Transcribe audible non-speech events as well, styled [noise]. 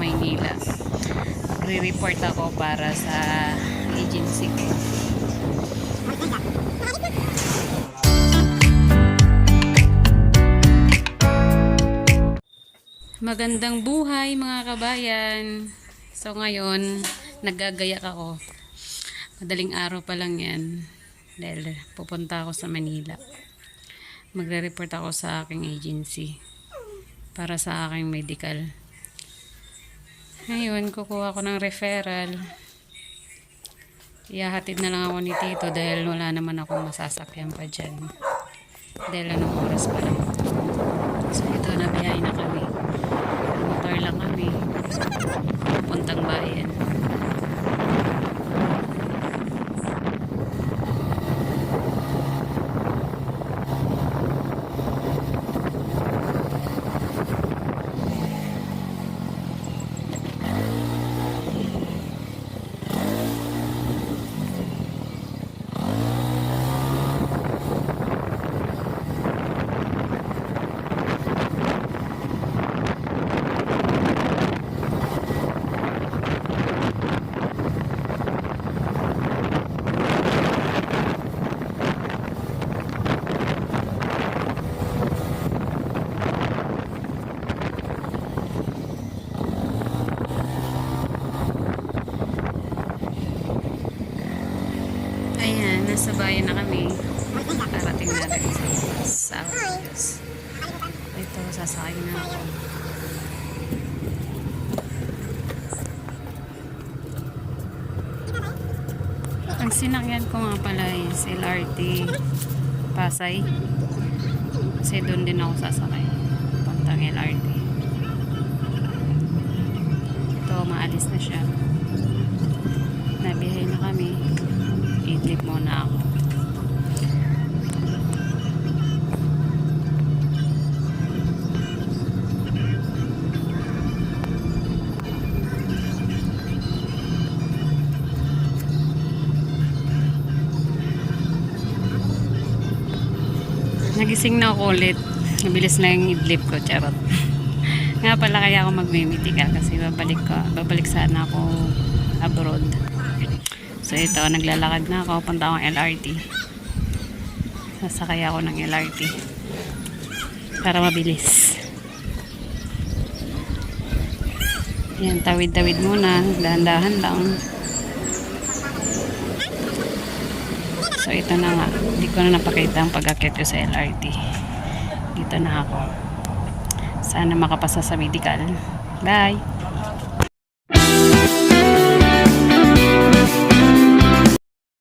Maynila. Re-report ako para sa agency ko. Magandang buhay mga kabayan. So ngayon, naggagayak ako. Madaling araw pa lang yan. Dahil pupunta ako sa Manila. Magre-report ako sa aking agency. Para sa aking medical. Ngayon, kukuha ko ng referral. Iyahatid na lang ako ni Tito dahil wala naman akong masasakyan pa dyan. Dahil anong oras pa lang. So ito, nabiyahin na kami. Motor lang kami. Puntang bayan. Ayan, nasa bayan na kami. Parating na sa South. Ito, sasakay na ako. Ang sinakyan ko nga pala is LRT Pasay. Kasi doon din ako sasakay. Pantang LRT. Ito, maalis na siya. Nabihay na kami. Idlip muna ako. Nagising na ako ulit. Nabilis na yung idlip ko, charot. [laughs] Nga pala kaya ako magmimitika kasi babalik ko, babalik sana ako abroad. So ito, naglalakad na ako, punta akong LRT. Sasakay ako ng LRT. Para mabilis. Yan, tawid-tawid muna, dahan-dahan lang. So ito na nga, hindi ko na napakita ang pag-akit ko sa LRT. Dito na ako. Sana makapasa sa medical. Bye!